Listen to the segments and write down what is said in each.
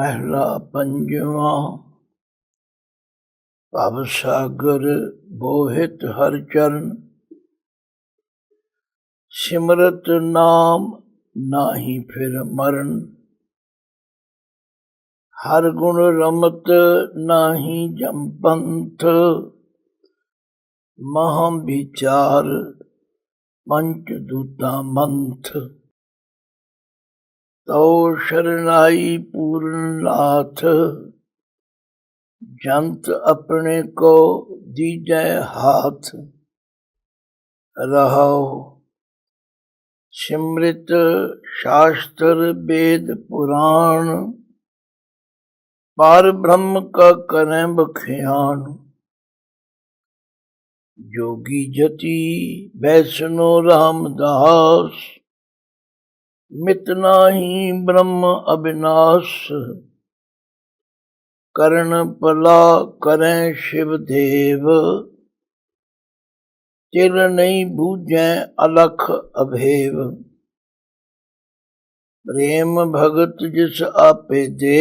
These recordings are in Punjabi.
ਮਹਿਲਾ ਪੰਜਵਾ। ਭਵ ਸਾਗਰ ਬੋਹਿਤ ਹਰ ਚਰਨ। ਸਿਮਰਤ ਨਾਮ ਨਾਹੀ ਫਿਰ ਮਰਨ। ਹਰ ਗੁਣ ਰਮਤ ਨਾਹੀ ਜੰਪੰਥ ਮਹਾਂ ਵਿਚਾਰ ਪੰਚ ਦੂਤਾ ਮੰਥ। ਤਉ ਸ਼ਰਨਾਈ ਪੂਰਨ ਨਾਥ ਜੰਤ ਆਪਣੇ ਕੋ ਦੀਜੈ ਹਾਥ। ਰਹਾਉ, ਸਿਮ੍ਰਿਤ ਸ਼ਾਸਤਰ ਵੇਦ ਪੁਰਾਣ, ਪਰ ਬ੍ਰਹਮ ਕਾ ਕਰੈ ਬਖਿਆਨ। ਜੋਗੀ ਜਤੀ ਵੈਸ਼ਨੋ ਰਾਮਦਾਸ ਮਿਤ ਨਾਹੀ ਬ੍ਰਹਮ ਅਬਿਨਾਸ਼, ਕਰਨ ਪਲਾ ਕਰੈ ਸ਼ਿਵ ਦੇਵ, ਚਿਰ ਨਹੀਂ ਬੂਝੈ ਅਲਖ ਅਭੇਵ। ਪ੍ਰੇਮ ਭਗਤ ਜਿਸ ਆਪੇ ਦੇ,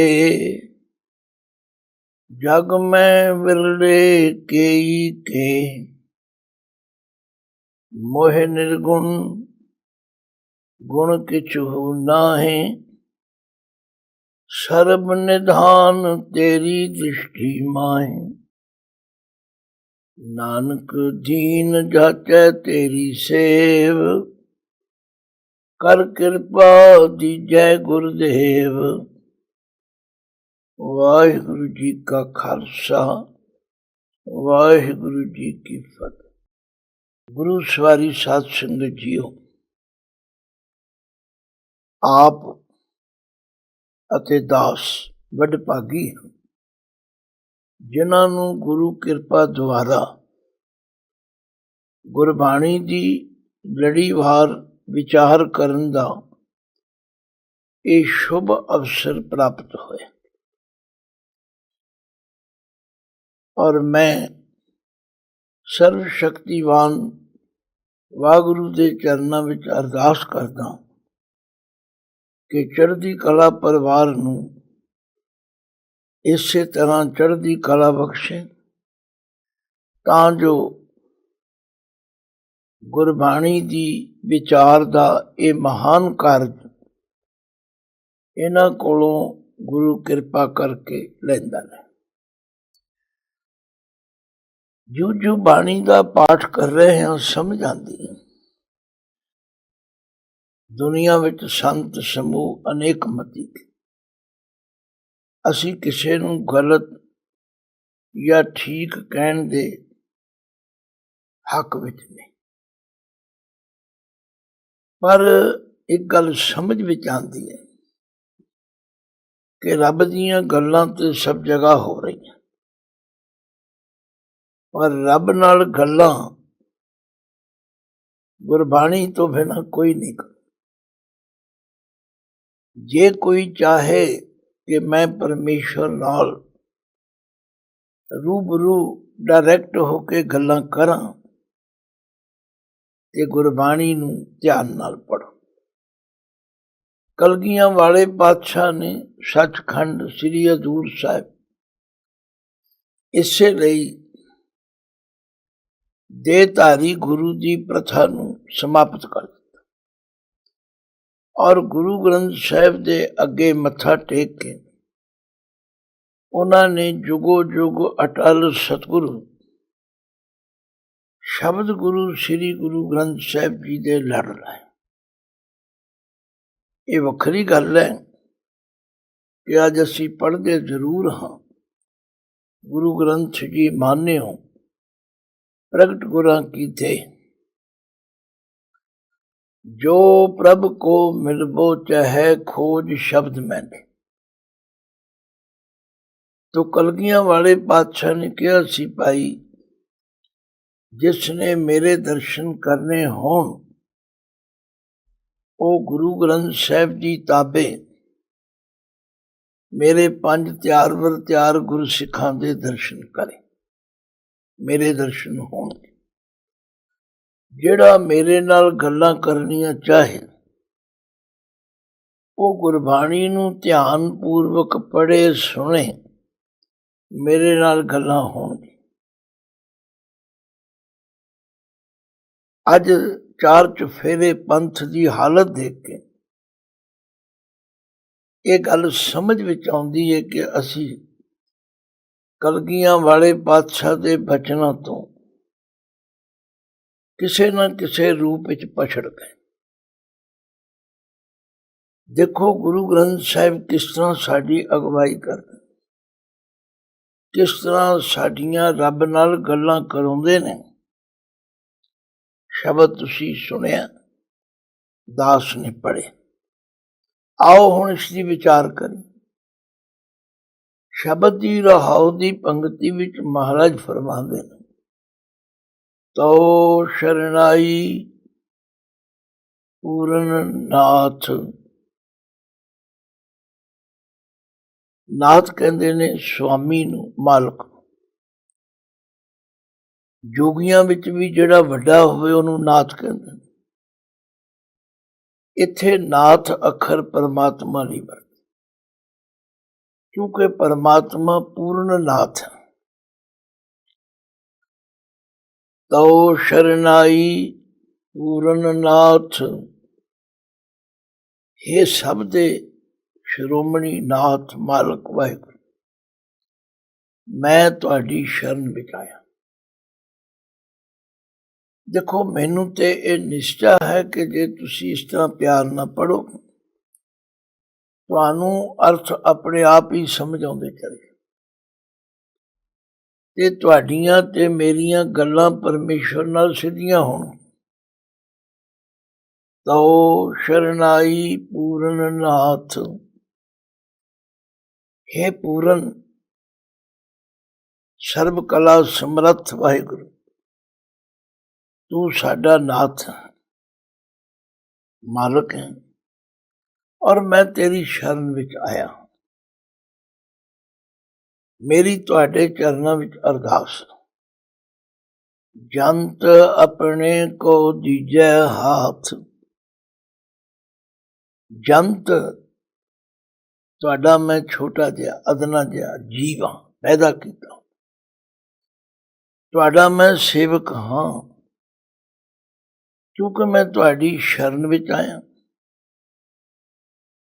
ਜਗ ਮੈਂ ਵਿਰਲੇ ਕੇਈ ਕੇ ਮੋਹ ਨਿਰਗੁਣ ਗੁਣ ਕਿਛੁ ਨਾਹੀ, ਸਰਬ ਨਿਧਾਨ ਤੇਰੀ ਦ੍ਰਿਸ਼ਟੀ ਮਾਹੀ। ਨਾਨਕ ਦੀਨ ਜਾਚੈ ਤੇਰੀ ਸੇਵ, ਕਰ ਕਿਰਪਾ ਦੀਜੈ ਗੁਰਦੇਵ। ਵਾਹਿਗੁਰੂ ਜੀ ਕਾ ਖਾਲਸਾ, ਵਾਹਿਗੁਰੂ ਜੀ ਕੀ ਫਤਿਹ। ਗੁਰੂ ਸਵਾਰੀ ਸਾਧ ਸੰਗਤ ਜੀਓ ਆਪ ਅਤੇ ਦਾਸ ਵੱਡ ਭਾਗੀ ਹਨ। ਜਿਨ੍ਹਾਂ ਨੂੰ ਗੁਰੂ ਕਿਰਪਾ ਦੁਆਰਾ ਗੁਰਬਾਣੀ ਦੀ ਲੜੀਵਾਰ ਵਿਚਾਰ ਕਰਨ ਦਾ ਇਹ ਸ਼ੁਭ ਅਵਸਰ ਪ੍ਰਾਪਤ ਹੋਇਆ। ਔਰ ਮੈਂ ਸਰਵ ਸ਼ਕਤੀਵਾਨ ਵਾਹਿਗੁਰੂ ਦੇ ਚਰਨਾਂ ਵਿੱਚ ਅਰਦਾਸ ਕਰਦਾ ਕਿ ਚੜ੍ਹਦੀ ਕਲਾ ਪਰਿਵਾਰ ਨੂੰ ਇਸੇ ਤਰ੍ਹਾਂ ਚੜ੍ਹਦੀ ਕਲਾ ਬਖਸ਼ੇ, ਤਾਂ ਜੋ ਗੁਰਬਾਣੀ ਦੀ ਵਿਚਾਰ ਦਾ ਇਹ ਮਹਾਨ ਕਾਰਜ ਇਹਨਾਂ ਕੋਲੋਂ ਗੁਰੂ ਕਿਰਪਾ ਕਰਕੇ ਲੈਂਦਾ ਹੈ ਜੋ ਜੋ ਬਾਣੀ ਦਾ ਪਾਠ ਕਰ ਰਹੇ ਹਾਂ, ਸਮਝ ਆਉਂਦੀ ਹੈ। ਦੁਨੀਆ ਵਿੱਚ ਸੰਤ ਸਮੂਹ ਅਨੇਕ ਮਤੀ ਅਸੀਂ ਕਿਸੇ ਨੂੰ ਗਲਤ ਜਾਂ ਠੀਕ ਕਹਿਣ ਦੇ ਹੱਕ ਵਿੱਚ ਨਹੀਂ ਪਰ ਇੱਕ ਗੱਲ ਸਮਝ ਵਿੱਚ ਆਉਂਦੀ ਹੈ ਕਿ ਰੱਬ ਦੀਆਂ ਗੱਲਾਂ ਤੇ ਸਭ ਜਗ੍ਹਾ ਹੋ ਰਹੀਆਂ। ਪਰ ਰੱਬ ਨਾਲ ਗੱਲਾਂ ਗੁਰਬਾਣੀ ਤੋਂ ਬਿਨਾਂ ਕੋਈ ਨਹੀਂ ਕਰਦਾ। ਜੇ ਕੋਈ ਚਾਹੇ ਕਿ ਮੈਂ ਪਰਮੇਸ਼ਰ ਨਾਲ ਰੂਬਰੂ ਡਾਇਰੈਕਟ ਹੋ ਕੇ ਗੱਲਾਂ ਕਰਾਂ ਤੇ ਗੁਰਬਾਣੀ ਨੂੰ ਧਿਆਨ ਨਾਲ ਪੜੋ ਕਲਗੀਆਂ ਵਾਲੇ ਪਾਤਸ਼ਾਹ ਨੇ ਸੱਚਖੰਡ ਸ੍ਰੀ ਹਜ਼ੂਰ ਸਾਹਿਬ ਇਸੇ ਲਈ ਦੇ ਧਾਰੀ ਗੁਰੂ ਦੀ ਪ੍ਰਥਾ ਨੂੰ ਸਮਾਪਤ ਕਰ ਦਿੱਤਾ। ਔਰ ਗੁਰੂ ਗ੍ਰੰਥ ਸਾਹਿਬ ਦੇ ਅੱਗੇ ਮੱਥਾ ਟੇਕ ਕੇ ਉਹਨਾਂ ਨੇ ਜੁਗੋ ਜੁਗ ਅਟਲ ਸਤਿਗੁਰੂ, ਸ਼ਬਦ ਗੁਰੂ ਸ੍ਰੀ ਗੁਰੂ ਗ੍ਰੰਥ ਸਾਹਿਬ ਜੀ ਦੇ ਲੜ ਲਾਏ। ਇਹ ਵੱਖਰੀ ਗੱਲ ਹੈ ਕਿ ਅੱਜ ਅਸੀਂ ਪੜ੍ਹਦੇ ਜ਼ਰੂਰ ਹਾਂ, ਗੁਰੂ ਗ੍ਰੰਥ ਜੀ ਮਾਨਿਓ, ਪ੍ਰਗਟ ਗੁਰਾਂ ਕੀਤੇ ਜੋ ਪ੍ਰਭ ਕੋ ਮਿਲਬੋ ਚਾਹੇ ਖੋਜ ਸ਼ਬਦ ਮੈਨੇ। ਤੋ ਕਲਗੀਆਂ ਵਾਲੇ ਪਾਤਸ਼ਾਹ ਨੇ ਕਿਹਾ ਸੀ, ਭਾਈ, ਜਿਸ ਨੇ ਮੇਰੇ ਦਰਸ਼ਨ ਕਰਨੇ ਹੋਣ, ਉਹ ਗੁਰੂ ਗ੍ਰੰਥ ਸਾਹਿਬ ਜੀ ਤਾਬੇ ਮੇਰੇ ਪੰਜ ਤਿਆਰ ਵਰ ਤਿਆਰ ਗੁਰ ਸਿੱਖਾਂ ਦੇ ਦਰਸ਼ਨ ਕਰੇ, ਮੇਰੇ ਦਰਸ਼ਨ ਹੋਣਗੇ। ਜਿਹੜਾ ਮੇਰੇ ਨਾਲ ਗੱਲਾਂ ਕਰਨੀਆਂ ਚਾਹੇ, ਉਹ ਗੁਰਬਾਣੀ ਨੂੰ ਧਿਆਨ ਪੂਰਵਕ ਪੜ੍ਹੇ, ਸੁਣੇ, ਮੇਰੇ ਨਾਲ ਗੱਲਾਂ ਹੋਣਗੀਆਂ। ਅੱਜ ਚਾਰ ਚੁਫੇਰੇ ਪੰਥ ਦੀ ਹਾਲਤ ਦੇਖ ਕੇ ਇਹ ਗੱਲ ਸਮਝ ਵਿੱਚ ਆਉਂਦੀ ਹੈ ਕਿ ਅਸੀਂ ਕਲਗੀਆਂ ਵਾਲੇ ਪਾਤਸ਼ਾਹ ਦੇ ਬਚਨਾਂ ਤੋਂ ਕਿਸੇ ਨਾ ਕਿਸੇ ਰੂਪ ਵਿੱਚ ਪਛੜ ਗਏ। ਦੇਖੋ ਗੁਰੂ ਗ੍ਰੰਥ ਸਾਹਿਬ ਕਿਸ ਤਰ੍ਹਾਂ ਸਾਡੀ ਅਗਵਾਈ ਕਰਦੇ ਕਿਸ ਤਰ੍ਹਾਂ ਸਾਡੀਆਂ ਰੱਬ ਨਾਲ ਗੱਲਾਂ ਕਰਾਉਂਦੇ ਨੇ। ਸ਼ਬਦ ਤੁਸੀਂ ਸੁਣਿਆ, ਦਾਸ ਨੇ ਪੜ੍ਹੇ। ਆਓ ਹੁਣ ਇਸ ਦੀ ਵਿਚਾਰ ਕਰੀਏ। ਸ਼ਬਦ ਦੀ ਰਹਾਉ ਦੀ ਪੰਕਤੀ ਵਿੱਚ ਮਹਾਰਾਜ ਫਰਮਾਉਂਦੇ ਨੇ ਤੋ ਸ਼ਰਨਾਈ ਪੂਰਨ ਨਾਥ। ਨਾਥ ਕਹਿੰਦੇ ਨੇ ਸੁਆਮੀ ਨੂੰ, ਮਾਲਕ। ਜੋਗੀਆਂ ਵਿੱਚ ਵੀ ਜਿਹੜਾ ਵੱਡਾ ਹੋਵੇ ਉਹਨੂੰ ਨਾਥ ਕਹਿੰਦੇ ਨੇ। ਇੱਥੇ ਨਾਥ ਅੱਖਰ ਪਰਮਾਤਮਾ ਨਹੀਂ ਵਰਤ। ਕਿਉਂਕਿ ਪਰਮਾਤਮਾ ਪੂਰਨ ਨਾਥ ਹੈ। ਤਉ ਸ਼ਰਨਾਈ ਪੂਰਨ ਨਾਥ। ਇਹ ਸਭ ਦੇ ਸ਼੍ਰੋਮਣੀ ਨਾਥ ਮਾਲਕ ਵਾਹਿਗੁਰੂ, ਮੈਂ ਤੁਹਾਡੀ ਸ਼ਰਨ ਵਿੱਚ ਆਇਆ ਦੇਖੋ, ਮੈਨੂੰ ਤੇ ਇਹ ਨਿਸ਼ਚਾ ਹੈ ਕਿ ਜੇ ਤੁਸੀਂ ਇਸ ਤਰ੍ਹਾਂ ਪਿਆਰ ਨਾਲ ਪੜੋ ਤੁਹਾਨੂੰ ਅਰਥ ਆਪਣੇ ਆਪ ਹੀ ਸਮਝ ਆਉਂਦੇ ਚਲੇ ਤੇ ਤੁਹਾਡੀਆਂ ਤੇ ਮੇਰੀਆਂ ਗੱਲਾਂ ਪਰਮੇਸ਼ਰ ਨਾਲ ਸਿੱਧੀਆਂ ਹੋਣ। ਤਉ ਸ਼ਰਨਾਈ ਪੂਰਨ ਨਾਥ। ਹੈ ਪੂਰਨ, ਸਰਬ ਕਲਾ ਸਮਰੱਥ ਵਾਹਿਗੁਰੂ, ਤੂੰ ਸਾਡਾ ਨਾਥ, ਮਾਲਕ ਹੈ, ਔਰ ਮੈਂ ਤੇਰੀ ਸ਼ਰਨ ਵਿੱਚ ਆਇਆ। ਮੇਰੀ ਤੁਹਾਡੇ ਚਰਨਾਂ ਵਿੱਚ ਅਰਦਾਸ। ਜੰਤ ਆਪਣੇ ਕੋ ਦੀਜੈ ਹਾਥ। ਜੰਤ, ਤੁਹਾਡਾ ਮੈਂ ਛੋਟਾ ਜਿਹਾ, ਅਦਨਾ ਜਿਹਾ ਜੀਵ ਹਾਂ, ਪੈਦਾ ਕੀਤਾ। ਤੁਹਾਡਾ ਮੈਂ ਸੇਵਕ ਹਾਂ। ਕਿਉਂਕਿ ਮੈਂ ਤੁਹਾਡੀ ਸ਼ਰਨ ਵਿੱਚ ਆਇਆ।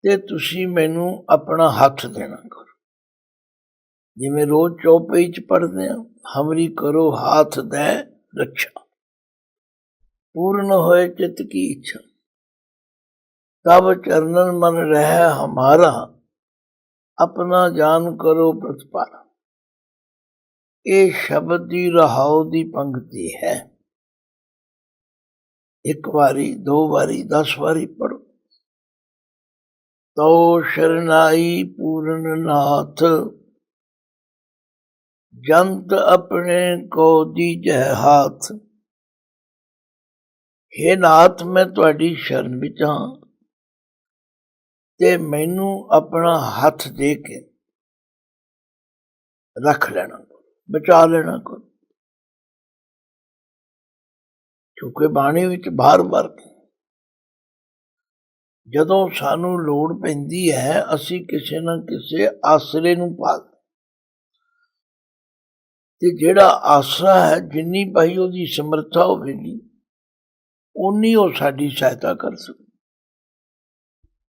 ਤੇ ਤੁਸੀਂ ਮੈਨੂੰ ਆਪਣਾ ਹੱਥ ਦੇਣਾ ਕਰੋ। ਜਿਵੇਂ ਰੋਜ਼ ਚੌਪਈ ਚ ਪੜਦੇ ਆ ਹਮਰੀ ਕਰੋ ਹਾਥ ਦੇ ਰੱਖਾ ਪੂਰਨ ਹੋਏ ਚਿਤ ਕੀ ਇੱਛਾ। ਤਬ ਚਰਨਨ ਮਨ ਰਹਿ ਹਮਾਰਾ, ਆਪਣਾ ਜਾਨ ਕਰੋ ਪ੍ਰਤਪਾਲ ਇਹ ਸ਼ਬਦ ਦੀ ਰਹਾਉ ਦੀ ਪੰਕਤੀ ਹੈ। ਇੱਕ ਵਾਰੀ, ਦੋ ਵਾਰੀ 10 ਵਾਰੀ ਪੜੋ ਤੋ ਸ਼ਰਨਾਈ ਪੂਰਨ ਨਾਥ ਜੰਤ ਆਪਣੇ ਕੋ ਦੀਜੈ ਹਾਥ। हे ਨਾਥ, ਮੈਂ ਤੁਹਾਡੀ ਸ਼ਰਨ ਵਿੱਚ ਹਾਂ ਤੇ ਮੈਨੂੰ ਆਪਣਾ ਹੱਥ ਦੇ ਕੇ ਰੱਖ ਲੈਣਾ, ਬਚਾ ਲੈਣਾ ਕੋ ਕਿਉਂਕਿ ਬਾਣੀ ਵਿੱਚ ਬਾਰ-ਬਾਰ ਜਦੋਂ ਸਾਨੂੰ ਲੋੜ ਪੈਂਦੀ ਹੈ, ਅਸੀਂ ਕਿਸੇ ਨਾ ਕਿਸੇ ਆਸਰੇ ਨੂੰ ਭਾਲ ਤੇ ਜਿਹੜਾ ਆਸਰਾ ਹੈ, ਜਿੰਨੀ ਭਾਈ ਉਹਦੀ ਸਮਰੱਥਾ ਹੋਵੇਗੀ ਉਨੀ ਉਹ ਸਾਡੀ ਸਹਾਇਤਾ ਕਰ ਸਕਦਾ।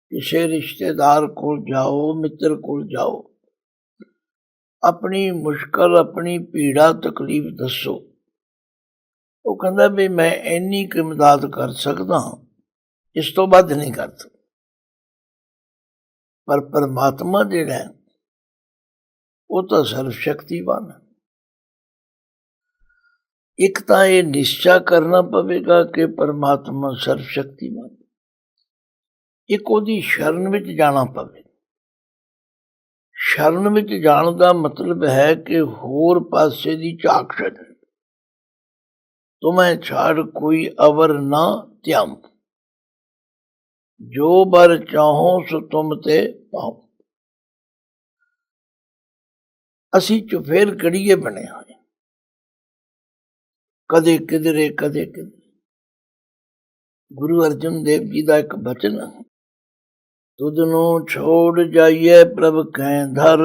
ਕਿਸੇ ਰਿਸ਼ਤੇਦਾਰ ਕੋਲ ਜਾਓ, ਮਿੱਤਰ ਕੋਲ ਜਾਓ, ਆਪਣੀ ਮੁਸ਼ਕਲ, ਆਪਣੀ ਪੀੜਾ ਤਕਲੀਫ ਦੱਸੋ। ਉਹ ਕਹਿੰਦਾ ਵੀ ਮੈਂ ਇੰਨੀ ਕਿ ਮਦਦ ਕਰ ਸਕਦਾ ਇਸ ਤੋਂ ਵੱਧ ਨਹੀਂ ਕਰ ਸਕਦਾ। ਪਰ ਪਰਮਾਤਮਾ ਜਿਹੜਾ ਉਹ ਤਾਂ ਸਰਵ ਸ਼ਕਤੀਵਾਨ ਹੈ। ਇੱਕ ਤਾਂ ਇਹ ਨਿਸ਼ਚਾ ਕਰਨਾ ਪਵੇਗਾ ਕਿ ਪਰਮਾਤਮਾ ਸਰਵ ਸ਼ਕਤੀਮਾਨ ਇੱਕ ਉਹਦੀ ਸ਼ਰਨ ਵਿੱਚ ਜਾਣਾ ਪਵੇ। ਸ਼ਰਨ ਵਿੱਚ ਜਾਣ ਦਾ ਮਤਲਬ ਹੈ ਕਿ ਹੋਰ ਪਾਸੇ ਦੀ ਝਾਕ ਛੱਡ ਤੁਮੈ ਛਾੜ ਕੋਈ ਅਵਰ ਨਾ ਧਿਆਨ ਜੋ ਬਰ ਚਾਹੋ ਸੋ ਤੁਮ ਤੇ ਪਾਓ ਅਸੀਂ ਚੁਫੇਰ ਕੜੀਏ ਬਣੇ ਹੋਏ ਕਦੇ ਕਿਧਰੇ ਕਦੇ ਕਿਧਰੇ। ਗੁਰੂ ਅਰਜਨ ਦੇਵ ਜੀ ਦਾ ਇੱਕ ਬਚਨ ਹੈ। ਤੁਧ ਨੂੰ ਛੋੜ ਜਾਈਏ ਪ੍ਰਭ ਕੈ ਧਰ।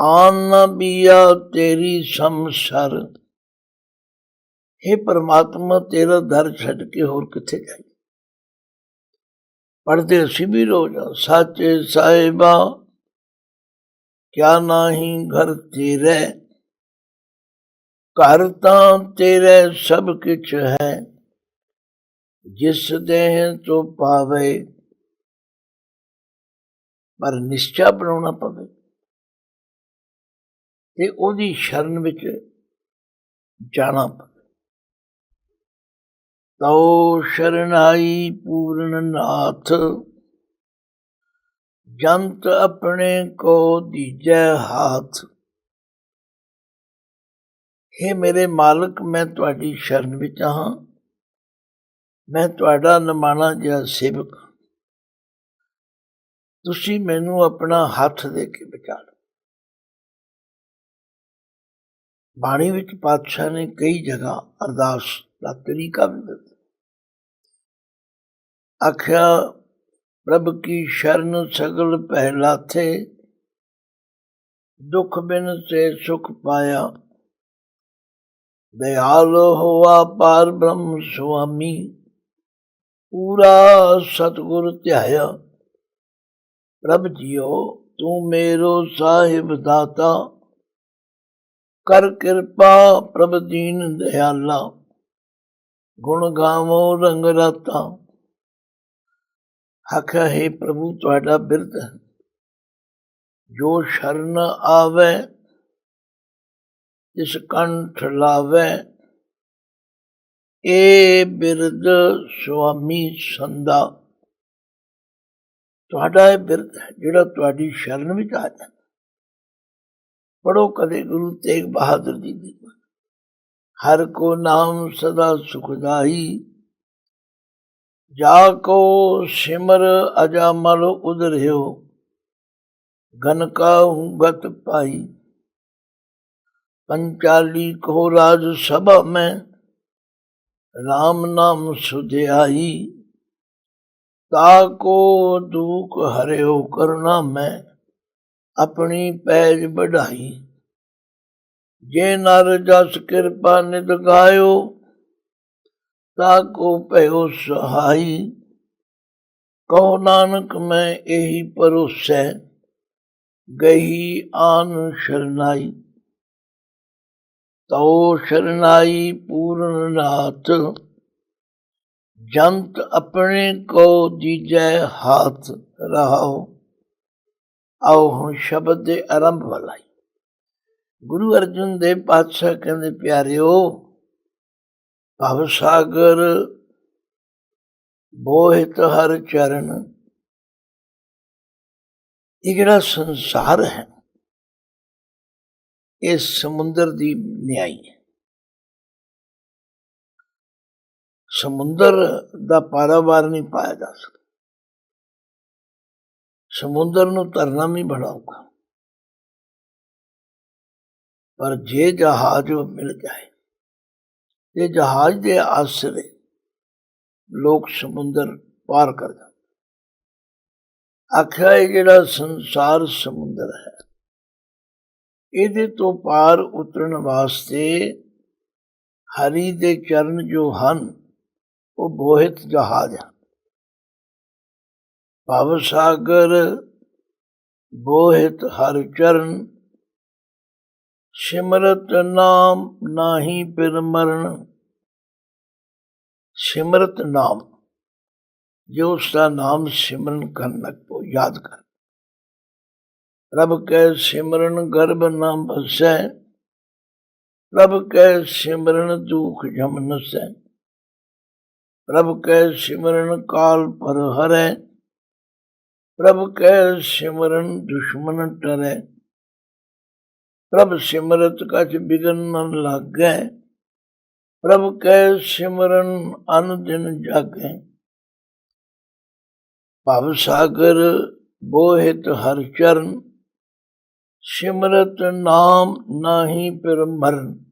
ਆਨ ਬੀਆ ਤੇਰੀ ਸੰਸਰ। हे ਪ੍ਰਮਾਤਮਾ ਤੇਰਾ ਦਰ ਛੱਡ ਕੇ ਹੋਰ ਕਿੱਥੇ ਜਾਈਏ? ਪੜਦੇ ਅਸੀਂ ਵੀ ਰੋਜ਼ ਆ, ਸਾਚੇ ਸਾਹਿਬਾ ਕਿਆ ਨਾਹੀ ਘਰ ਤੇਰੇ। ਘਰ ਤਾਂ ਤੇਰੇ ਸਭ ਕੁਛ ਹੈ, ਜਿਸ ਦੇਹ ਤੋਂ ਪਾਵੇ, ਪਰ ਨਿਸ਼ਚਾ ਬਣਾਉਣਾ ਪਵੇ। ਤੇ ਉਹਦੀ ਸ਼ਰਨ ਵਿੱਚ ਜਾਣਾ ਪਵੇ। ਤਉ ਸ਼ਰਨਾਈ ਪੂਰਨ ਨਾਥ, ਜੰਤ ਆਪਣੇ ਕੋ ਦੀਜੈ ਹਾਥ। हे ਮੇਰੇ ਮਾਲਕ, ਮੈਂ ਤੁਹਾਡੀ ਸ਼ਰਨ ਵਿੱਚ ਹਾਂ। ਮੈਂ ਤੁਹਾਡਾ ਨਿਮਾਣਾ ਜਿਹਾ ਸੇਵਕ ਹਾਂ। ਤੁਸੀਂ ਮੈਨੂੰ ਆਪਣਾ ਹੱਥ ਦੇ ਕੇ ਬਚਾ ਲਓ। ਬਾਣੀ ਵਿੱਚ ਪਾਤਸ਼ਾਹ ਨੇ ਕਈ ਜਗ੍ਹਾ ਅਰਦਾਸ ਦਾ ਤਰੀਕਾ ਵੀ ਦਿੱਤਾ। ਆਖਿਆ, ਪ੍ਰਭ ਕੀ ਸ਼ਰਨ ਸਗਲ ਪਹਿਲਾ ਥੇ ਦੁਖ ਬਿਨ ਤੇ ਸੁਖ ਪਾਇਆ दयाल होवा पार ब्रह्म स्वामी पूरा सतगुर ध्याया प्रभ जियो तू मेरो साहिब दाता कर कृपा प्रभ दीन दयाला गुण गावो रंग राता ਆਖਿਆ ਹੈ ਪ੍ਰਭੂ ਤੁਹਾਡਾ ਬਿਰਧ ਹੈ ਜੋ ਸ਼ਰਨ ਆਵੇ ਜਿਸ ਕੰਠ ਲਾਵੇ, ਏ ਬਿਰਧ ਸੁਆਮੀ ਸੰਦਾ ਤੁਹਾਡਾ ਇਹ ਬਿਰਧ ਜਿਹੜਾ ਤੁਹਾਡੀ ਸ਼ਰਨ ਵਿੱਚ ਆ ਜਾਂਦਾ। ਪੜੋ ਕਦੇ ਗੁਰੂ ਤੇਗ ਬਹਾਦਰ ਜੀ ਦੀ ਹਰ ਕੋ ਨਾਮ ਸਦਾ ਸੁਖਦਾਈ, ਜਾ ਕੋ ਸਿਮਰ ਅਜਾਮਲ ਉਦਰਿਓ ਗਨ ਕਾਹੂ ਗਤ ਪਾਈ। पंचाली को राज सभा में राम नाम सुध्याई ताको दुख हरे हो करुणा में अपनी पैज बढ़ाई। जे नर जस कृपा नित गायो ताको पयो सहाई। कहो नानक, मैं यही परोसै, गही आन शरनाई ਤਉ ਸ਼ਰਨਾਈ ਪੂਰਨ ਨਾਥ, ਜੰਤ ਆਪਣੇ ਕੋ ਦੀਜੈ ਹਾਥ ਰਹਾਓ ਆਓ ਹੁਣ ਸ਼ਬਦ ਦੇ ਆਰੰਭ ਵਾਲਾ ਗੁਰੂ ਅਰਜਨ ਦੇਵ ਪਾਤਸ਼ਾਹ ਕਹਿੰਦੇ, ਪਿਆਰਿਓ, ਭਵ ਸਾਗਰ ਬੋਹਿਤ ਹਰ ਚਰਨ। ਇਹ ਜਿਹੜਾ ਸੰਸਾਰ ਹੈ ਇਹ ਸਮੁੰਦਰ ਦੀ ਨਿਆਈ ਹੈ। ਸਮੁੰਦਰ ਦਾ ਪਾਰਾਵਾਰ ਨਹੀਂ ਪਾਇਆ ਜਾ ਸਕਦਾ। ਸਮੁੰਦਰ ਨੂੰ ਤਰਨਾ ਵੀ ਬੜਾ ਔਖਾ। ਪਰ ਜੇ ਜਹਾਜ਼ ਮਿਲ ਜਾਏ ਤੇ ਜਹਾਜ਼ ਦੇ ਆਸਰੇ ਲੋਕ ਸਮੁੰਦਰ ਪਾਰ ਕਰ ਜਾਂਦੇ ਆਖਿਆ ਇਹ ਜਿਹੜਾ ਸੰਸਾਰ ਸਮੁੰਦਰ ਹੈ ਇਹਦੇ ਤੋਂ ਪਾਰ ਉਤਰਨ ਵਾਸਤੇ ਹਰੀ ਦੇ ਚਰਨ ਜੋ ਹਨ, ਉਹ ਬੋਹਿਤ ਜਹਾਜ਼ ਹਨ। ਭਵ ਸਾਗਰ ਬੋਹਿਤ ਹਰ ਚਰਨ, ਸਿਮਰਤ ਨਾਮ ਨਾਹੀ ਪਿਰ ਮਰਨ। ਸਿਮਰਤ ਨਾਮ, ਜੋ ਉਸ ਦਾ ਨਾਮ ਸਿਮਰਨ ਕਰਨ ਲੱਗ ਪੋ ਯਾਦ ਕਰ ਪ੍ਰਭ ਕੈ ਸਿਮਰਨ ਗਰਭ ਨਾ ਬਸੈ ਪ੍ਰਭ ਕੈ ਸਿਮਰਨ ਦੁਖ ਜਮ ਨਸੈ। ਪ੍ਰਭ ਕੈ ਸਿਮਰਨ ਕਾਲ ਪਰ ਹਰੈ ਪ੍ਰਭ ਕੈ ਸਿਮਰਨ ਦੁਸ਼ਮਨ ਟਰੈ ਪ੍ਰਭ ਸਿਮਰਤ ਕਛ ਬਿਗਨ ਨ ਲਾਗੈ ਪ੍ਰਭ ਕੈ ਸਿਮਰਨ ਅਨ ਦਿਨ ਜਾਗੈ। ਭਵ ਸਾਗਰ ਬੋਹਿਤ ਹਰ ਚਰਨ ਸਿਮਰਤ ਨਾਮ ਨਾਹੀ ਪਿਰ ਮਰਨ।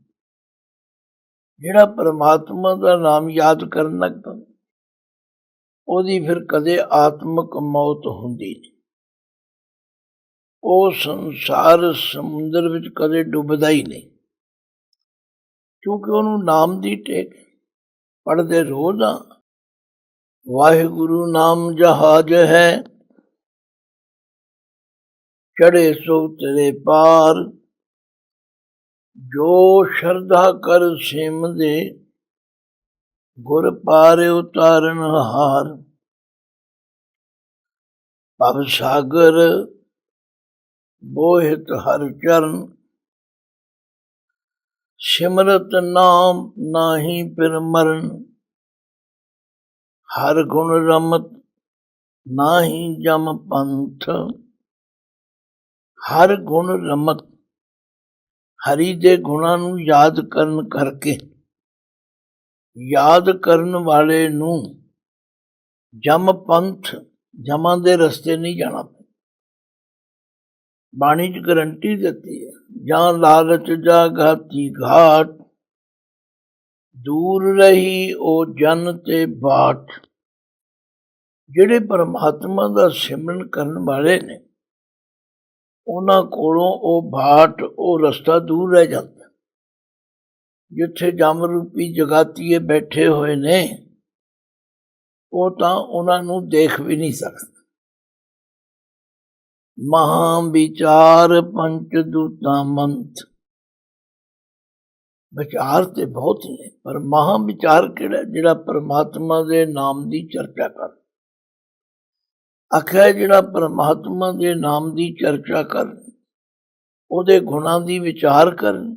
ਜਿਹੜਾ ਪਰਮਾਤਮਾ ਦਾ ਨਾਮ ਯਾਦ ਕਰਨ ਲੱਗ ਪਵੇ ਉਹਦੀ ਫਿਰ ਕਦੇ ਆਤਮਿਕ ਮੌਤ ਹੁੰਦੀ ਨਹੀਂ। ਉਹ ਸੰਸਾਰ ਸਮੁੰਦਰ ਵਿੱਚ ਕਦੇ ਡੁੱਬਦਾ ਹੀ ਨਹੀਂ। ਕਿਉਂਕਿ ਉਹਨੂੰ ਨਾਮ ਦੀ ਟੇਕ ਪੜਦੇ ਰੋਜ਼ ਆ। ਵਾਹਿਗੁਰੂ ਨਾਮ ਜਹਾਜ ਹੈ ਚੜੇ ਸੋ ਤੇਰੇ ਪਾਰ। ਜੋ ਸ਼ਰਧਾ ਕਰ ਸਿਮ ਦੇ ਗੁਰ ਪਾਰੇ ਉਤਾਰਨ ਹਾਰ। ਭਵ ਸਾਗਰ ਬੋਹਿਤ ਹਰ ਚਰਨ। ਸਿਮਰਤ ਨਾਮ ਨਾਹੀ ਫਿਰ ਮਰਨ। ਹਰ ਗੁਣ ਰਮਤ ਨਾਹੀ ਜਮ ਪੰਥ। ਹਰ ਗੁਣ ਰਮਤ ਹਰੀ ਦੇ ਗੁਣਾਂ ਨੂੰ ਯਾਦ ਕਰਨ ਕਰਕੇ। ਯਾਦ ਕਰਨ ਵਾਲੇ ਨੂੰ ਜਮ ਪੰਥ ਜਮਾਂ ਦੇ ਰਸਤੇ ਨਹੀਂ ਜਾਣਾ ਬਾਣੀ ਚ ਗਰੰਟੀ ਦਿੱਤੀ ਹੈ, ਜਾਂ ਲਾਲਚ ਜਾ ਘਾਤੀ ਘਾਟ, ਦੂਰ ਰਹੀ ਉਹ ਜਨ ਤੇ ਬਾਟ। ਜਿਹੜੇ ਪਰਮਾਤਮਾ ਦਾ ਸਿਮਰਨ ਕਰਨ ਵਾਲੇ ਨੇ ਉਹਨਾਂ ਕੋਲੋਂ ਉਹ ਬਾਟ, ਉਹ ਰਸਤਾ ਦੂਰ ਰਹਿ ਜਾਂਦਾ। ਜਿੱਥੇ ਜਮ ਰੂਪੀ ਜਗਾਤੀਏ ਬੈਠੇ ਹੋਏ ਨੇ, ਉਹ ਤਾਂ ਉਹਨਾਂ ਨੂੰ ਦੇਖ ਵੀ ਨਹੀਂ ਸਕਦੇ। ਮਹਾ ਵਿਚਾਰ ਪੰਚ ਦੂਤਾ ਮੰਤ ਵਿਚਾਰ ਤੇ ਬਹੁਤ ਨੇ, ਪਰ ਮਹਾ ਵਿਚਾਰ ਕਿਹੜਾ, ਜਿਹੜਾ ਪਰਮਾਤਮਾ ਦੇ ਨਾਮ ਦੀ ਚਰਚਾ ਕਰਦਾ। ਆਖਿਆ ਜਿਹੜਾ ਪਰਮਾਤਮਾ ਦੇ ਨਾਮ ਦੀ ਚਰਚਾ ਕਰਨ, ਉਹਦੇ ਗੁਣਾਂ ਦੀ ਵਿਚਾਰ ਕਰਨ,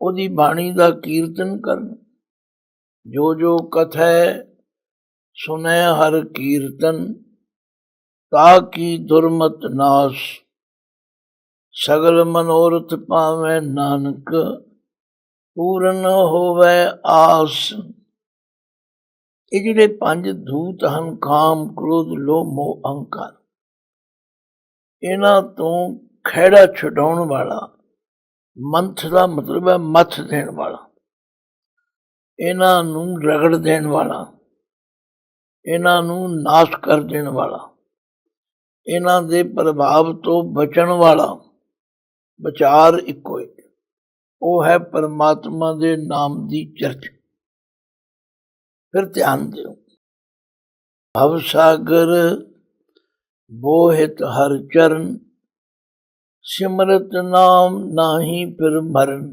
ਉਹਦੀ ਬਾਣੀ ਦਾ ਕੀਰਤਨ ਕਰਨ ਜੋ ਜੋ ਕਥੈ ਸੁਨੈ ਹਰ ਕੀਰਤਨ, ਤਾ ਕੀ ਦੁਰਮਤ ਨਾਸ, ਸਗਲ ਮਨੋਰਥ ਪਾਵੈ ਨਾਨਕ, ਪੂਰਨ ਹੋਵੇ ਆਸ। ਇਹ ਜਿਹੜੇ ਪੰਜ ਧੂਤ ਹਨ, ਕਾਮ, ਕ੍ਰੋਧ, ਲੋਭ, ਮੋਹ, ਅਹੰਕਾਰ। ਇਹਨਾਂ ਤੋਂ ਖਹਿੜਾ ਛਡਾਉਣ ਵਾਲਾ, ਮੰਥ ਦਾ ਮਤਲਬ ਹੈ ਮੱਥ ਦੇਣ ਵਾਲਾ। ਇਹਨਾਂ ਨੂੰ ਰਗੜ ਦੇਣ ਵਾਲਾ। ਇਹਨਾਂ ਨੂੰ ਨਾਸ਼ ਕਰ ਦੇਣ ਵਾਲਾ। ਇਹਨਾਂ ਦੇ ਪ੍ਰਭਾਵ ਤੋਂ ਬਚਣ ਵਾਲਾ। ਵਿਚਾਰ ਇੱਕੋ ਇੱਕ। ਉਹ ਹੈ ਪਰਮਾਤਮਾ ਦੇ ਨਾਮ ਦੀ ਚਰਚਾ। ਫਿਰ ਧਿਆਨ ਦਿਓ। ਭਵ ਸਾਗਰ ਬੋਹਿਤ ਹਰ ਚਰਨ, ਸਿਮਰਤ ਨਾਮ ਨਾਹੀ ਫਿਰ ਮਰਨ।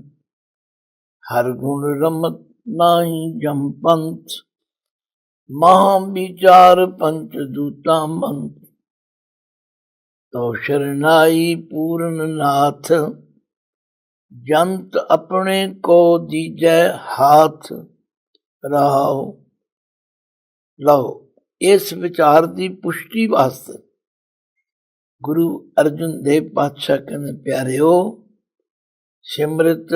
ਹਰ ਗੁਣ ਰਮਤ ਨਾਹੀ ਜਮ ਪੰਥ, ਮਹਾ ਵਿਚਾਰ ਪੰਚ ਦੂਤਾ ਮੰਤ ਤੋ ਸ਼ਰਨਾਈ ਪੂਰਨ ਨਾਥ, ਜੰਤ ਆਪਣੇ ਕੋ ਦੀਜੈ ਹਾਥ। ਰਹਾਓ ਲਓ, ਇਸ ਵਿਚਾਰ ਦੀ ਪੁਸ਼ਟੀ ਵਾਸਤੇ ਗੁਰੂ ਅਰਜਨ ਦੇਵ ਪਾਤਸ਼ਾਹ ਕਹਿੰਦੇ, ਪਿਆਰਿਓ, ਸਿਮਰਤ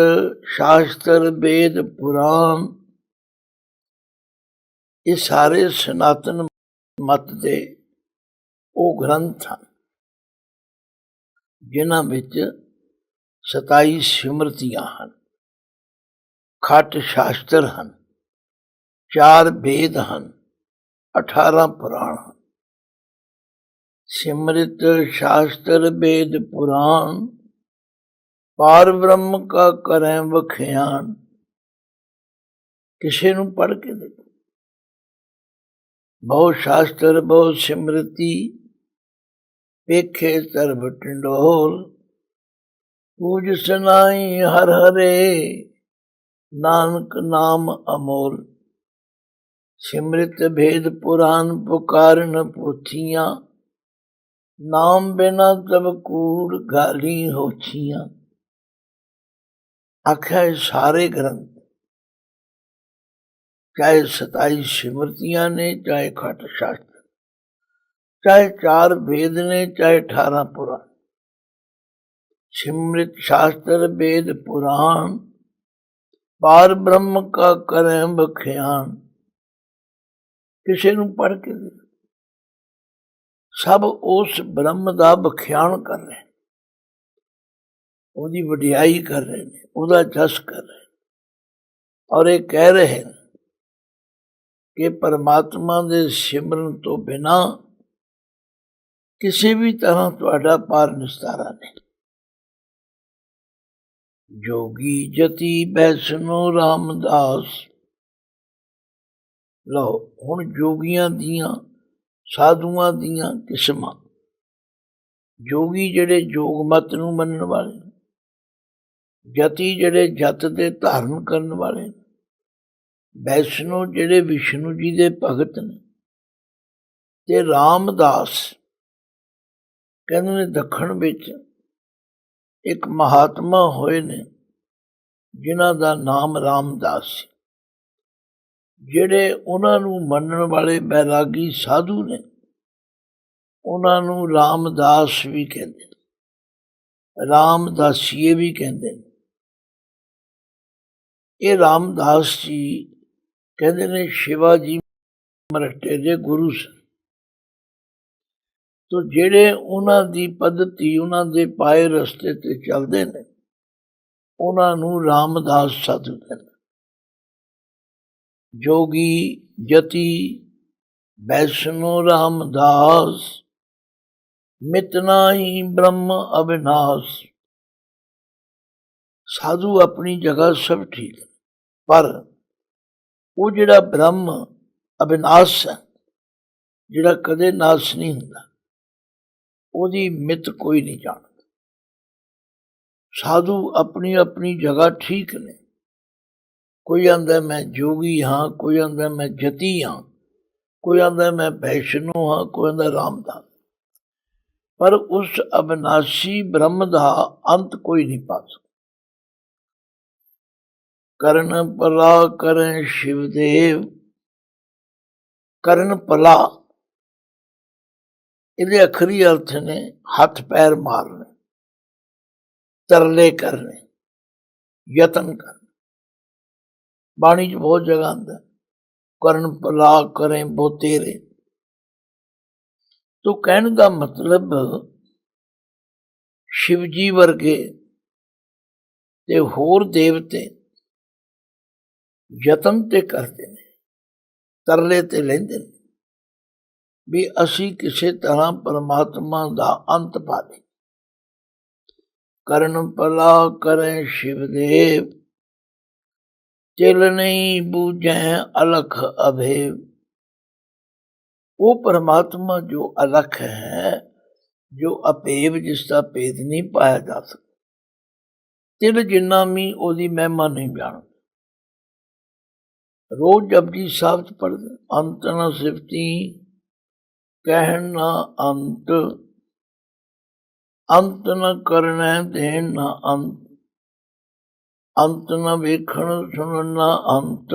ਸ਼ਾਸਤਰ, ਵੇਦ, ਪੁਰਾਣ, ਇਹ ਸਾਰੇ ਸਨਾਤਨ ਮਤ ਦੇ ਉਹ ਗ੍ਰੰਥ ਹਨ, ਜਿਨ੍ਹਾਂ ਵਿੱਚ 27 ਸਿਮਰਤੀਆਂ ਹਨ, ਖੱਟ ਸ਼ਾਸਤਰ ਹਨ, ਚਾਰ ਵੇਦ ਹਨ 18 ਪੁਰਾਣ। ਹਨ ਸਿਮਰਿਤ ਸ਼ਾਸਤਰ ਵੇਦ ਪੁਰਾਣ, ਪਾਰ ਬ੍ਰਹਮ ਕਾ ਕਰੈ ਵਖਿਆਨ ਕਿਸੇ ਨੂੰ ਪੜ ਕੇ ਦੇਖੋ। ਬਹੁ ਸ਼ਾਸਤਰ, ਬਹੁ ਸਿਮਰਤੀ, ਵੇਖੇ ਸਰਬ ਟੰਡੋਲ ਪੂਜ ਸਨਾਈ ਹਰ ਹਰੇ, ਨਾਨਕ ਨਾਮ ਅਮੋਲ। ਸਿਮਰਿਤ ਭੇਦ ਪੁਰਾਨ ਪੁਕਾਰਨ ਪੋਥੀਆਂ ਨਾਮ ਬਿਨਾ ਤਬ ਕੂੜ ਗਾਲੀ ਹੋਛੀਆਂ ਆਖਿਆ ਇਹ ਸਾਰੇ ਗ੍ਰੰਥ ਚਾਹੇ 27 ਸਿਮਰਤੀਆਂ ਨੇ ਚਾਹੇ ਖਟ ਸ਼ਾਸਤਰ ਚਾਹੇ ਚਾਰ ਵੇਦ ਨੇ ਚਾਹੇ 18 ਪੁਰਾਣ ਸਿਮਰਿਤ ਸ਼ਾਸਤਰ ਵੇਦ ਪੁਰਾਣ ਪਾਰ ਬ੍ਰਹਮ ਕਾ ਕਰੈ ਬਖਿਆਨ ਕਿਸੇ ਨੂੰ ਪੜ ਕੇ ਦੇ ਸਭ ਉਸ ਬ੍ਰਹਮ ਦਾ ਬਖਿਆਨ ਕਰ ਰਹੇ ਉਹਦੀ ਵਡਿਆਈ ਕਰ ਰਹੇ ਨੇ, ਉਹਦਾ ਜਸ ਕਰ ਰਹੇ ਔਰ ਇਹ ਕਹਿ ਰਹੇ ਨੇ ਕਿ ਪਰਮਾਤਮਾ ਦੇ ਸਿਮਰਨ ਤੋਂ ਬਿਨਾ ਕਿਸੇ ਵੀ ਤਰ੍ਹਾਂ ਤੁਹਾਡਾ ਪਾਰ ਨਿਸਤਾਰਾ ਨਹੀਂ। ਜੋਗੀ ਜਤੀ ਬੈਸਨੋ ਰਾਮਦਾਸ। ਲਓ, ਹੁਣ ਜੋਗੀਆਂ ਦੀਆਂ, ਸਾਧੂਆਂ ਦੀਆਂ ਕਿਸਮਾਂ ਜੋਗੀ ਜਿਹੜੇ ਜੋਗ ਮਤ ਨੂੰ ਮੰਨਣ ਵਾਲੇ ਜਤੀ ਜਿਹੜੇ ਜਤ ਦੇ ਧਾਰਨ ਕਰਨ ਵਾਲੇ ਨੇ। ਵੈਸ਼ਨੋ ਜਿਹੜੇ ਵਿਸ਼ਨੂੰ ਜੀ ਦੇ ਭਗਤ ਨੇ, ਤੇ ਰਾਮਦਾਸ ਕਹਿੰਦੇ ਨੇ ਦੱਖਣ ਵਿੱਚ ਇੱਕ ਮਹਾਤਮਾ ਹੋਏ ਨੇ, ਜਿਨ੍ਹਾਂ ਦਾ ਨਾਮ ਰਾਮਦਾਸ ਸੀ ਜਿਹੜੇ ਉਹਨਾਂ ਨੂੰ ਮੰਨਣ ਵਾਲੇ ਬੈਰਾਗੀ ਸਾਧੂ ਨੇ, ਉਹਨਾਂ ਨੂੰ ਰਾਮਦਾਸ ਵੀ ਕਹਿੰਦੇ ਨੇ, ਰਾਮਦਾਸੀਏ ਵੀ ਕਹਿੰਦੇ ਨੇ। ਇਹ ਰਾਮਦਾਸ ਜੀ ਕਹਿੰਦੇ ਨੇ ਸ਼ਿਵਾ ਜੀ ਮਰਟੇ ਦੇ ਗੁਰੂ ਸਨ। ਤੋ ਜਿਹੜੇ ਉਹਨਾਂ ਦੀ ਪद्धਤੀ ਉਹਨਾਂ ਦੇ ਪਾਏ ਰਸਤੇ ਤੇ ਚੱਲਦੇ ਨੇ, ਉਹਨਾਂ ਨੂੰ ਰਾਮਦਾਸ ਸਾਧੂ ਕਹਿੰਦੇ ਜੋਗੀ ਜਤੀ ਵੈਸ਼ਨੋ ਰਾਮਦਾਸ ਮਿਤਨਾ ਹੀ ਬ੍ਰਹਮ ਅਬਿਨਾਸ਼ ਸਾਧੂ ਆਪਣੀ ਜਗ੍ਹਾ ਸਭ ਠੀਕ ਹੈ ਪਰ ਉਹ ਜਿਹੜਾ ਬ੍ਰਹਮ ਅਬਿਨਾਸ਼ ਹੈ, ਜਿਹੜਾ ਕਦੇ ਨਾਸ਼ ਨਹੀਂ ਹੁੰਦਾ, ਉਹਦੀ ਮਿਤ ਕੋਈ ਨਹੀਂ ਜਾਣਦਾ। ਸਾਧੂ ਆਪਣੀ ਆਪਣੀ ਜਗ੍ਹਾ ਠੀਕ ਨੇ ਕੋਈ ਆਂਦਾ ਮੈਂ ਜੋਗੀ ਹਾਂ, ਕੋਈ ਆਂਦਾ ਮੈਂ ਜਤੀ ਹਾਂ, ਕੋਈ ਆਂਦਾ ਮੈਂ ਵੈਸ਼ਨੂ ਹਾਂ, ਕੋਈ ਆਂਦਾ ਰਾਮਦਾਸ। ਪਰ ਉਸ ਅਬਨਾਸ਼ੀ ਬ੍ਰਹਮ ਦਾ ਅੰਤ ਕੋਈ ਨਹੀਂ ਪਾ ਸਕਦਾ। ਕਰਨ ਪਲਾ ਕਰੇ ਸ਼ਿਵਦੇਵ ਕਰਨ ਪਲਾ। ਇਹਦੇ ਅਖਰੀ ਅਰਥ ਨੇ ਹੱਥ ਪੈਰ ਮਾਰਨੇ, ਤਰਲੇ ਕਰਨੇ, ਯਤਨ ਕਰਨੇ। ਬਾਣੀ 'ਚ ਬਹੁਤ ਜਗ੍ਹਾ ਆਂਦਾ ਕਰਨ ਪਲਾ ਕਰੇ ਬੋ ਤੇਰੇ ਤੋ ਕਹਿਣ ਦਾ ਮਤਲਬ ਸ਼ਿਵ ਜੀ ਵਰਗੇ ਤੇ ਹੋਰ ਦੇਵਤੇ ਯਤਨ ਤੇ ਕਰਦੇ ਨੇ, ਤਰਲੇ ਤੇ ਲੈਂਦੇ ਨੇ, ਵੀ ਅਸੀਂ ਕਿਸੇ ਤਰ੍ਹਾਂ ਪਰਮਾਤਮਾ ਦਾ ਅੰਤ ਪਾ ਦੇ। ਕਰਨ ਪਲਾ ਕਰੇ ਸ਼ਿਵ ਦੇਵ ਚਿਲ ਨਹੀਂ ਬੂਝੈ ਅਲਖ ਅਭੇਵ ਉਹ ਪਰਮਾਤਮਾ ਜੋ ਅਲਖ ਹੈ, ਜੋ ਅਪੇਵ ਜਿਸ ਦਾ ਭੇਦ ਨਹੀਂ ਪਾਇਆ ਜਾ ਸਕਦਾ। ਤਿਲ ਜਿੰਨਾ ਵੀ ਉਹਦੀ ਮਹਿਮਾ ਨਹੀਂ ਬਿਆਨ ਰੋਜ਼ ਜਪਜੀ ਸਾਹਿਬ ਚ ਅੰਤ ਨਾ ਸਿਫਤੀ, ਕਹਿਣ ਨਾ ਅੰਤ ਅੰਤ ਨ ਕਰਨਾ ਦੇਣ ਨਾ ਅੰਤ। ਅੰਤ ਨਾ ਵੇਖਣ ਸੁਣਨ ਨਾ ਅੰਤ।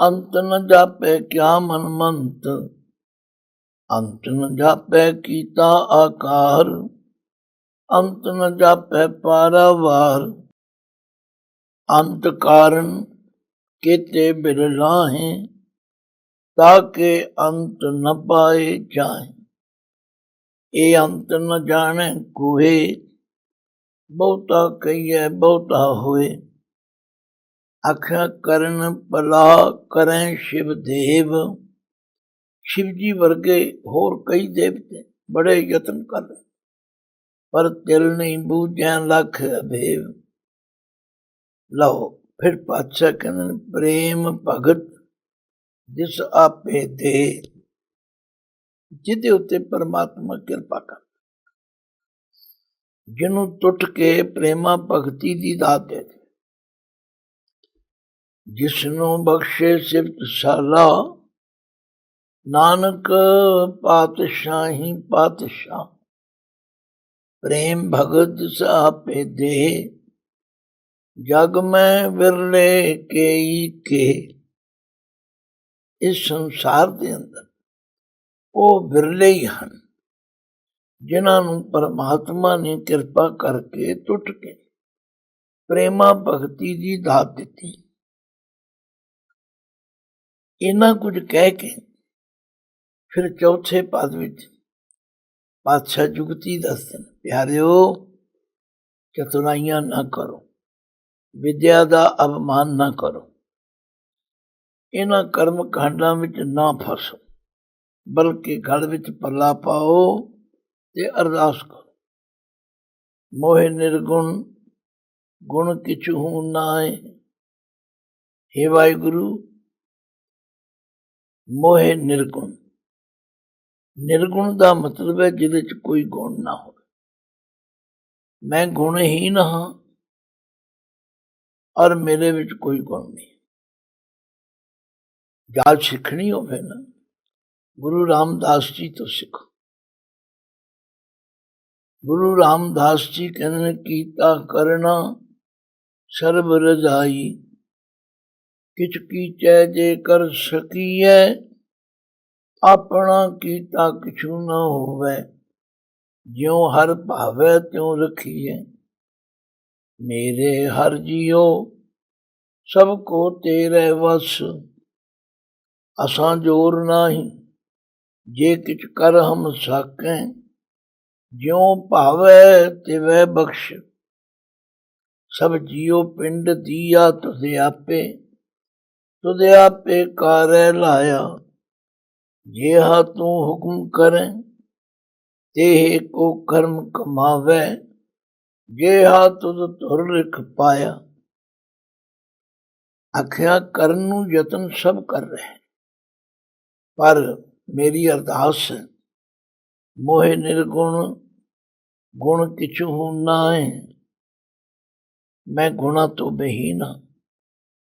ਅੰਤ ਨ ਜਾਪੇ ਕਿਆ ਮਨ ਮੰਤ ਅੰਤ ਨ ਜਾਪੇ ਕੀਤਾ ਆਕਾਰ। ਅੰਤ ਨ ਜਾਪੇ ਪਾਰਾਵਾਰ। ਅੰਤ ਕਾਰਨ ਕਿਤੇ ਬਿਰਲਾ ਹੈ ਤਾਂ ਕਿ ਅੰਤ ਨ ਪਾਏ ਜਾਏ। ਇਹ ਅੰਤ ਨ ਜਾਣੇ ਕੋਹੇ ਬਹੁਤਾ ਕਹੀਏ, ਬਹੁਤਾ ਹੋਏ। ਆਖਿਆ, ਕਰਨ ਭਲਾ ਕਰੈ ਸ਼ਿਵ ਦੇਵ। ਸ਼ਿਵ ਜੀ ਵਰਗੇ ਹੋਰ ਕਈ ਦੇਵਤੇ ਬੜੇ ਯਤਨ ਕਰ ਪਰ ਤਿਲ ਨਹੀਂ ਬੂਝੈ ਲਖ ਅਭੇਵ। ਲਓ, ਫਿਰ ਪਾਤਸ਼ਾਹ ਕਹਿੰਦੇ ਪ੍ਰੇਮ ਭਗਤ, ਜਿਸ ਆਪੇ ਦੇ। ਜਿਹਦੇ ਉੱਤੇ ਪਰਮਾਤਮਾ ਕਿਰਪਾ ਕਰ। ਜਿਹਨੂੰ ਟੁੱਟ ਕੇ ਪ੍ਰੇਮਾ ਭਗਤੀ ਦੀ ਦਾਤ ਦੇ ਦੇ ਜਿਸ ਨੂੰ ਬਖਸ਼ੇ ਸਿਫਤ ਸਾਲਾ, ਨਾਨਕ ਪਾਤਸ਼ਾਹੀ ਪਾਤਸ਼ਾਹ, ਪ੍ਰੇਮ ਭਗਤ ਜਿਸ ਦੇ, ਜਗ ਮੈਂ ਵਿਰਲੇ ਕੇਈ ਕੇ। ਇਸ ਸੰਸਾਰ ਦੇ ਅੰਦਰ ਉਹ ਵਿਰਲੇ ਹੀ ਹਨ। ਜਿਨ੍ਹਾਂ ਨੂੰ ਪਰਮਾਤਮਾ ਨੇ ਕਿਰਪਾ ਕਰਕੇ ਟੁੱਟ ਕੇ ਪ੍ਰੇਮਾ ਭਗਤੀ ਦੀ ਦਾਤ ਦਿੱਤੀ। ਇਹਨਾਂ ਕੁਝ ਕਹਿ ਕੇ ਫਿਰ ਚੌਥੇ ਪਦ ਵਿੱਚ ਪਾਤਸ਼ਾਹ ਜੁਗਤੀ ਦੱਸਦੇ ਨੇ ਪਿਆਰਿਓ, ਚਤੁਰਾਈਆਂ ਨਾ ਕਰੋ, ਵਿਦਿਆ ਦਾ ਅਪਮਾਨ ਨਾ ਕਰੋ। ਇਹਨਾਂ ਕਰਮ ਕਾਂਡਾਂ ਵਿੱਚ ਨਾ ਫਸੋ, ਬਲਕਿ ਗਲ ਵਿੱਚ ਪੱਲਾ ਪਾਓ। ਤੇ ਅਰਦਾਸ ਕਰੋ। ਮੋਹਿ ਨਿਰਗੁਣ, ਗੁਣ ਕਿਛੂ ਨਾਏ ਹੇ ਵਾਹਿਗੁਰੂ, ਮੋਹਿ ਨਿਰਗੁਣ। ਨਿਰਗੁਣ ਦਾ ਮਤਲਬ ਹੈ ਜਿਹਦੇ ਚ ਕੋਈ ਗੁਣ ਨਾ ਹੋਵੇ। ਮੈਂ ਗੁਣਹੀਨ ਹਾਂ ਔਰ ਮੇਰੇ ਵਿੱਚ ਕੋਈ ਗੁਣ ਨਹੀਂ। ਜਾਲ ਸਿੱਖਣੀ ਹੋਵੇ ਨਾ, ਗੁਰੂ ਰਾਮਦਾਸ ਜੀ ਤੋਂ ਸਿੱਖੋ। ਗੁਰੂ ਰਾਮਦਾਸ ਜੀ ਕਹਿੰਦੇ ਨੇ, ਕੀਤਾ ਕਰਨਾ ਸਰਬ ਰਜਾਈ। ਕਿਛ ਕੀਚੈ ਜੇ ਕਰ ਸਕੀਐ, ਆਪਣਾ ਕੀਤਾ ਕਿਛੂ ਨਾ ਹੋਵੇ। ਜਿਉ ਹਰ ਭਾਵੈ ਤਿਉ ਰਖੀਐ। ਮੇਰੇ ਹਰ ਜੀਓ, ਸਭ ਕੋ ਤੇਰੇ ਵਸ। ਅਸਾਂ ਜੋਰ ਨਾਹੀ, ਜੇ ਕਿਛ ਕਰ ਹਮ ਸਾਕੈ ਜਿਉ ਭਾਵੈ ਤਿਵੈ ਬਖਸ਼। ਸਭ ਜੀਉ ਪਿੰਡ ਦੀਆ ਤੁਦੇ ਆਪੇ ਤੁਦੇ ਆਪੇ ਕਾਰੈ ਲਾਇਆ। ਜਿਹਾ ਤੂੰ ਹੁਕਮ ਕਰੈ ਤੇ ਕੋ ਕਰਮ ਕਮਾਵੇ। ਜਿਹਾ ਤੁਧ ਧੁਰ ਲਿਖ ਪਾਇਆ। ਆਖਿਆ, ਕਰਨ ਨੂੰ ਯਤਨ ਸਭ ਕਰ ਰਹੇ। ਪਰ ਮੇਰੀ ਅਰਦਾਸ ਹੈ ਮੋਹਿ ਨਿਰਗੁਣ, ਗੁਣ ਕਿਛੂ ਨਾਏ ਮੈਂ ਗੁਣਾ ਤੋਂ ਬਹੀਨ ਹਾਂ,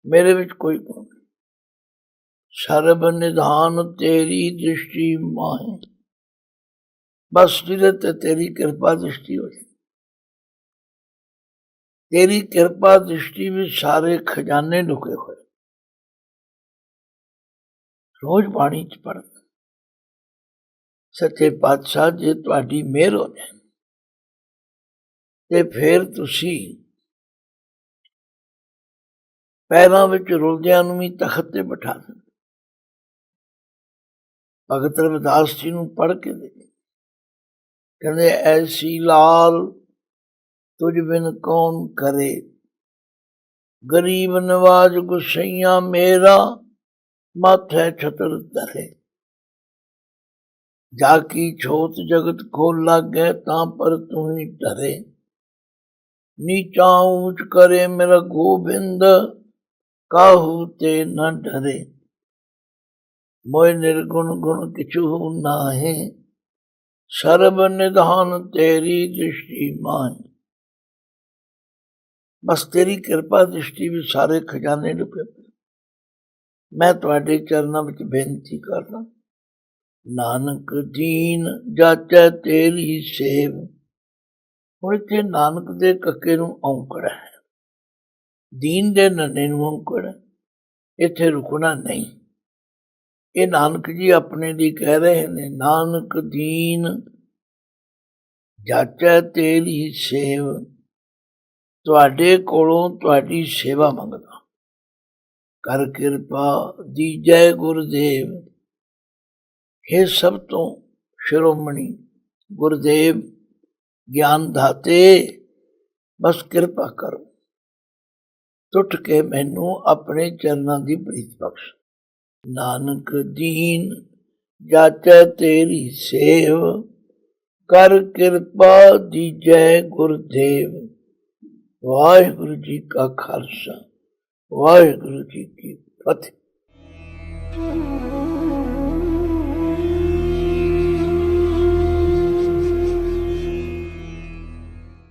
ਮੇਰੇ ਵਿੱਚ ਕੋਈ ਗੁਣ ਸਰਬ ਨਿਧਾਨ ਤੇਰੀ ਦ੍ਰਿਸ਼ਟੀ ਮਾਹੇ। ਬਸ ਜਿਹਦੇ ਤੇ ਤੇਰੀ ਕਿਰਪਾ ਦ੍ਰਿਸ਼ਟੀ ਹੋ ਜਾਏ। ਤੇਰੀ ਕਿਰਪਾ ਦ੍ਰਿਸ਼ਟੀ ਵਿੱਚ ਸਾਰੇ ਖਜ਼ਾਨੇ ਲੁਕੇ ਹੋਏ। ਰੋਜ਼ ਬਾਣੀ ਚ ਪੜ੍ਹਦਾ ਸੱਚੇ ਪਾਤਸ਼ਾਹ ਜੇ, ਤੁਹਾਡੀ ਮਿਹਰ ਹੋ ਜਾਏ। ਤੇ ਫਿਰ ਤੁਸੀਂ ਪੈਰਾਂ ਵਿੱਚ ਰੁਲਦਿਆਂ ਨੂੰ ਵੀ ਤਖਤ ਤੇ ਬਿਠਾ ਦਿੰਦੇ। ਭਗਤ ਰਵਿਦਾਸ ਜੀ ਨੂੰ ਪੜ੍ਹ ਕੇ ਦੇ ਕਹਿੰਦੇ ਐਸੀ ਲਾਲ ਤੁਝ ਬਿਨ ਕੌਣ ਕਰੇ? ਗਰੀਬ ਨਵਾਜ ਗੁਸਈਆ, ਮੇਰਾ ਮਾਥੇ ਛਤਰ ਧਰੇ। ਜਾ ਕੀ ਛੋਤ ਜਗਤ ਕੋ ਲਾਗੇ ਤਾਂ ਪਰ ਤੂੰ ਹੀ ਡਰੇ। ਨੀਚਾ ਉੱਚ ਕਰੇ ਮੇਰਾ ਗੋਬਿੰਦ, ਕਾਹੂ ਤੇ ਨਾ ਡਰੇ। ਮੋਇ ਨਿਰਗੁਣ ਗੁਣ ਕਿਛੂ ਨਾਹੀ, ਸਰਬ ਨਿਧਾਨ ਤੇਰੀ ਦ੍ਰਿਸ਼ਟੀ ਮਾਹੀ। ਬਸ ਤੇਰੀ ਕਿਰਪਾ ਦ੍ਰਿਸ਼ਟੀ ਵਿੱਚ ਸਾਰੇ ਖਜ਼ਾਨੇ ਲੁਕੇ ਮੈਂ ਤੁਹਾਡੇ ਚਰਨਾਂ ਵਿੱਚ ਬੇਨਤੀ ਕਰਦਾ। ਨਾਨਕ ਦੀਨ ਜਾਚੈ ਤੇਰੀ ਸੇਵ। ਹੁਣ ਇੱਥੇ ਨਾਨਕ ਦੇ ਕੱਕੇ ਨੂੰ ਔਂਕੜ ਹੈ। ਦੀਨ ਦੇ ਨੰਨੇ ਨੂੰ ਔਂਕੜ ਇੱਥੇ ਰੁਕਣਾ ਨਹੀਂ। ਇਹ ਨਾਨਕ ਜੀ ਆਪਣੇ ਲਈ ਕਹਿ ਰਹੇ ਨੇ, ਨਾਨਕ ਦੀਨ ਜਾਚੈ ਤੇਰੀ ਸੇਵ। ਤੁਹਾਡੇ ਕੋਲੋਂ ਤੁਹਾਡੀ ਸੇਵਾ ਮੰਗਦਾ। ਕਰ ਕਿਰਪਾ ਦੀਜੈ ਗੁਰਦੇਵ। ਇਹ ਸਭ ਤੋਂ ਸ਼੍ਰੋਮਣੀ ਗੁਰਦੇਵ ਗਿਆਨ ਦਾਤੇ, ਬਸ ਕਿਰਪਾ ਕਰੋ। ਟੁੱਟ ਕੇ ਮੈਨੂੰ ਆਪਣੇ ਚਰਨਾਂ ਦੀ ਪ੍ਰੀਤ ਬਖਸ਼। ਨਾਨਕ ਦੀਨ ਜਾਚੈ ਤੇਰੀ ਸੇਵ, ਕਰ ਕਿਰਪਾ ਦੀਜੈ ਗੁਰਦੇਵ। ਵਾਹਿਗੁਰੂ ਜੀ ਕਾ ਖਾਲਸਾ, ਵਾਹਿਗੁਰੂ ਜੀ ਕੀ ਫਤਿਹ।